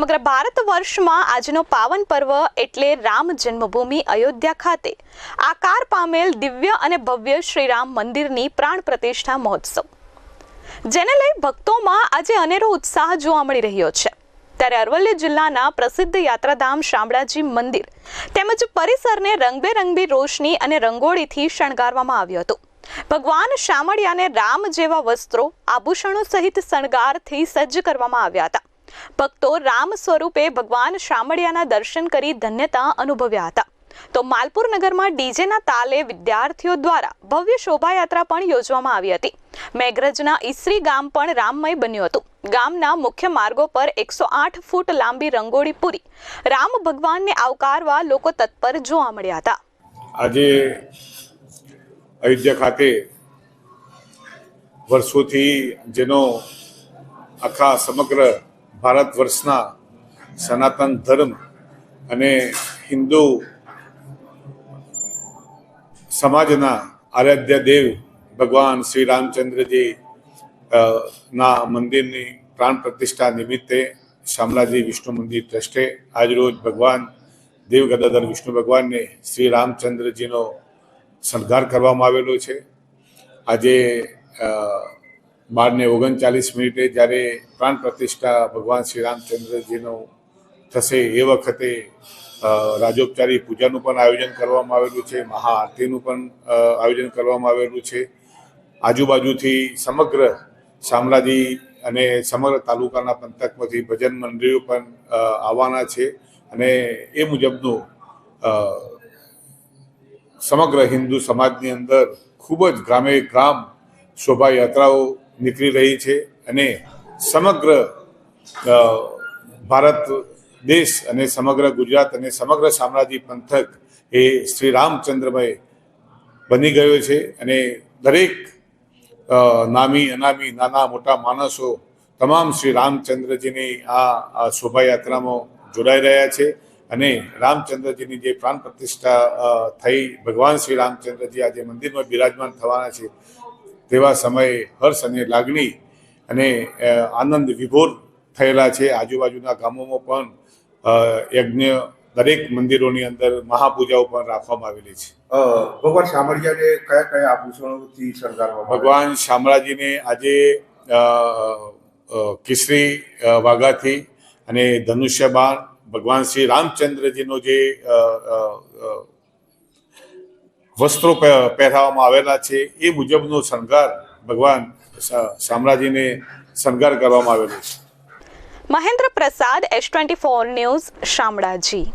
સમગ્ર ભારત વર્ષમાં આજનો પાવન પર્વ એટલે રામ જન્મભૂમિ અયોધ્યા ખાતે. આકાર પામેલ દિવ્ય અને ભવ્ય શ્રીરામ મંદિરની પ્રાણ પ્રતિષ્ઠા મહોત્સવ. જેને લઈ ભક્તોમાં આજે અનેરો ઉત્સાહ જોવા મળી રહ્યો છે. ત્યારે અરવલ્લી જિલ્લાના પ્રસિદ્ધ યાત્રાધામ શામળાજી મંદિર તેમજ પરિસરને રંગબેરંગી રોશની અને રંગોળીથી શણગારવામાં આવ્યું હતું. ભગવાન શામળિયાને રામ જેવા વસ્ત્રો, આભૂષણો સહિત શણગારથી સજ્જ કરવામાં આવ્યા હતા. ભક્તો રામ સ્વરૂપે ભગવાન શામળિયાના દર્શન કરી ધન્યતા અનુભવ્યા હતા. તો માલપુર નગરમાં ડીજેના તાલે વિદ્યાર્થીઓ દ્વારા ભવ્ય શોભાયાત્રા પણ યોજવામાં આવી હતી. મેઘરજના ઈસરી ગામ પણ રામમય બન્યું હતું. ગામના મુખ્ય માર્ગો પર એકસો આઠ ફૂટ લાંબી રંગોળી પૂરી. રામ ભગવાનને આવકારવા લોકો તત્પર જોવા મળ્યા હતા. આજે અયોધ્યા ખાતે વર્ષોથી જેનો આખા સમગ્ર ભારત વર્ષના સનાતન ધર્મ અને હિન્દુ સમાજના આરાધ્ય દેવ ભગવાન શ્રી રામચંદ્રજી ના મંદિરની પ્રાણ પ્રતિષ્ઠા નિમિત્તે શામળાજી વિષ્ણુ મંદિર ટ્રસ્ટે આજરોજ ભગવાન દેવ ગદાધર વિષ્ણુ ભગવાનને શ્રી રામચંદ્રજીનો શણગાર કરવામાં આવેલો છે. આજે અ, બાર ને ઓગણચાલીસ મિનિટે જ્યારે પ્રાણ પ્રતિષ્ઠા ભગવાન શ્રી રામચંદ્રજીનો થશે એ વખતે રાજોપચારી પૂજાનું પણ આયોજન કરવામાં આવેલું છે મહાઆરતીનું પણ આયોજન કરવામાં આવેલું છે. આજુબાજુથી સમગ્ર શામળાજી અને સમગ્ર તાલુકાના પંથકમાંથી ભજન મંડળીઓ પણ આવવાના છે અને એ મુજબનું સમગ્ર હિન્દુ સમાજની અંદર ખૂબ જ ગ્રામે ગ્રામ શોભાયાત્રાઓ નીકળી રહી છે અને સમગ્ર ભારત દેશ અને સમગ્ર ગુજરાત અને સમગ્ર સામ્રાજ્ય પંથક એ શ્રી રામચંદ્રમય બની ગયો છે અને દરેક નામી, અનામી, નાના, મોટા માણસો તમામ શ્રી રામચંદ્રજીની આ શોભાયાત્રામાં જોડાઈ રહ્યા છે અને રામચંદ્રજીની જે પ્રાણ પ્રતિષ્ઠા થઈ, ભગવાન શ્રી રામચંદ્રજી આજે મંદિરમાં બિરાજમાન થવાના છે તેવા સમયે હર્ષ અને લાગણી અને આનંદ વિભોર થયેલા છે. આજુબાજુના ગામોમાં પણ યજ્ઞ દરેક મંદિરોની અંદર મહાપૂજાઓ પણ રાખવામાં આવેલી છે. ભગવાન શામળિયાને કયા કયા આભૂષણોથી શણગારવામાં ભગવાન શામળાજીને આજે કેસરી વાઘાથી અને ધનુષ્ય બાણ ભગવાન શ્રી રામચંદ્રજીનો જે વસ્ત્રો પહે- પહેરાવવામાં આવેલા છે. એ મુજબનો શણગાર ભગવાન શામળાજીને શણગાર કરવામાં આવેલો છે. Mahendra Prasad S twenty four news Shamlaji.